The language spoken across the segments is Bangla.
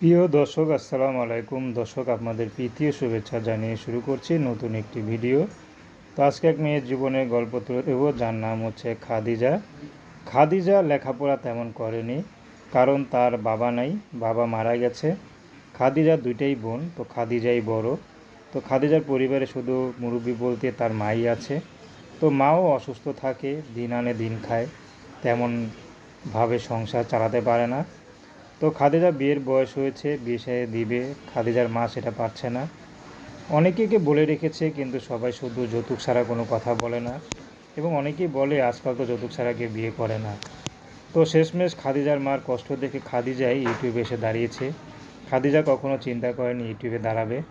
প্রিয় দর্শক, আসসালামু আলাইকুম। দর্শক, আপনাদের প্রীতীয় শুভেচ্ছা জানিয়ে শুরু করছি নতুন একটি ভিডিও। তো আজকে এক মেয়ের জীবনের গল্প তুলে দেবো যার নাম হচ্ছে খাদিজা। খাদিজা লেখাপড়া তেমন করেনি, কারণ তার বাবা নাই, বাবা মারা গেছে। খাদিজা দুইটাই বোন, তো খাদিজাই বড়। তো খাদিজার পরিবারে শুধু মুরব্বী বলতে তার মাই আছে। তো মাও অসুস্থ থাকে, দিন আনে দিন খায়, তেমনভাবে সংসার চালাতে পারে না। তো খাদিজা বিয়ের বয়স হয়েছে, বিয়ে দিবে, খাদিজার মা সেটা পারছে না। অনেকেকে বলে রেখেছে, কিন্তু সবাই শুধু যৌতুক ছাড়া কোনো কথা বলে না। এবং অনেকেই বলে, আজকাল তো যৌতুক ছাড়া কেউ বিয়ে করে না। তো শেষমেশ খাদিজার মার কষ্ট দেখে খাদিজাই ইউটিউবে এসে দাঁড়িয়েছে। খাদিজা কখনো চিন্তা করেনি ইউটিউবে দাঁড়াবে।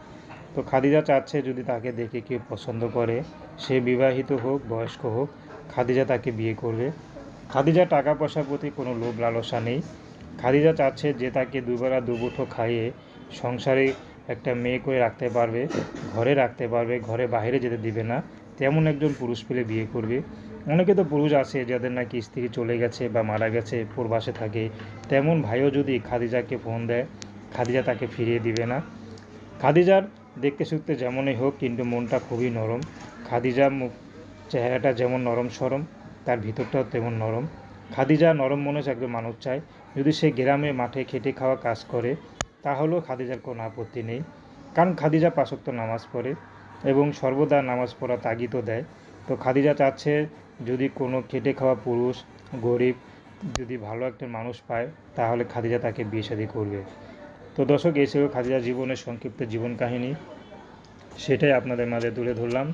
তো খাদিজা চাচ্ছে যদি তাকে দেখে কেউ পছন্দ করে, সে বিবাহিত হোক, বয়স্ক হোক, খাদিজা তাকে বিয়ে করবে। খাদিজা টাকা পয়সার প্রতি কোনো লোভ লালসা নেই। খাদিজা চাচ্ছে যে তাকে দুবেলা দুমুঠো খাইয়ে সংসারে একটা মেয়ে করে রাখতে পারবে, ঘরে রাখতে পারবে, ঘরে বাইরে যেতে দিবে না। তেমন একজন পুরুষ পেলে বিয়ে করবে। অনেকে তো পুরুষ আছে যাদের নাকি স্ত্রী চলে গেছে বা মারা গেছে, প্রবাসে থাকে। তেমন ভাইও যদি খাদিজাকে ফোন দেয়, খাদিজা তাকে ফিরিয়ে দিবে না। খাদিজার দেখতে শুনতে যেমনই হোক, কিন্তু মনটা খুবই নরম। খাদিজা মুখ, চেহারাটা যেমন নরম সরম, তার ভিতরটাও তেমন নরম। খাদিজা নরম মনে একজন মানুষ চায়। যদি সে গ্রামে, মাঠে খেটে খাওয়া কাজ করে, তাহলেও খাদিজার কোনো আপত্তি নেই। কারণ খাদিজা পাশক্ত নামাজ পড়ে এবং সর্বদা নামাজ পড়া তাগিদও দেয়। তো খাদিজা চাচ্ছে যদি কোনো খেটে খাওয়া পুরুষ, গরিব যদি ভালো একটা মানুষ পায়, তাহলে খাদিজা তাকে বিয়ে শাদী করবে। তো দর্শক ছিল খাদিজা জীবনের সংক্ষিপ্ত জীবন কাহিনী। সেটাই আপনাদের মাঝে তুলে ধরলাম।